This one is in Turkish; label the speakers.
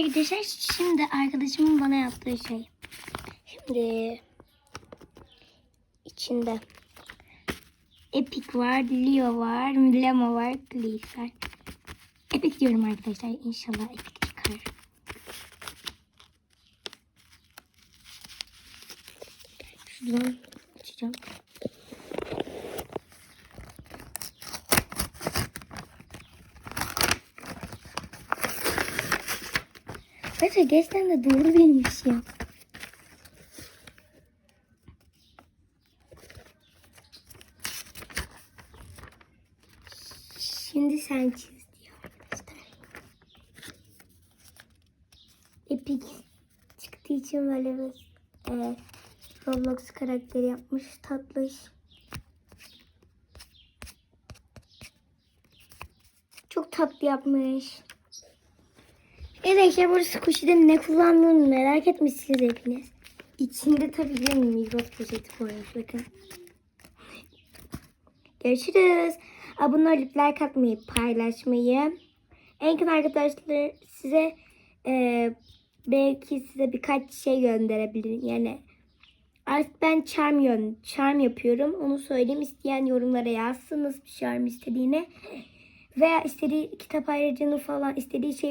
Speaker 1: arkadaşlar şimdi arkadaşımın bana yaptığı şey. Şimdi içinde Epic var, Leo var, Lemo var, Gleek var. Epic diyorum arkadaşlar. İnşallah Epic çıkar. Şuradan açacağım. Arkadaşlar gerçekten de doğru değilmiş ya. Şimdi sen çiz diyor arkadaşlar. Epic çıktığı için böyle bir e, Roblox karakteri yapmış. Tatlış. Çok tatlı yapmış. Evet işte burada Squishy'de ne kullandığını merak etmişsiniz hepiniz. İçinde tabii ki Migros poşeti koymuş bakın. Görüşürüz. Abone olup like atmayı, paylaşmayı. En yakın arkadaşlar size e, belki size birkaç şey gönderebilirim. Yani artık ben charm, yön, charm yapıyorum. Onu söyleyeyim. İsteyen yorumlara yazsınız bir charm istediğini. Veya istediği kitap ayrıcını falan istediği şeyi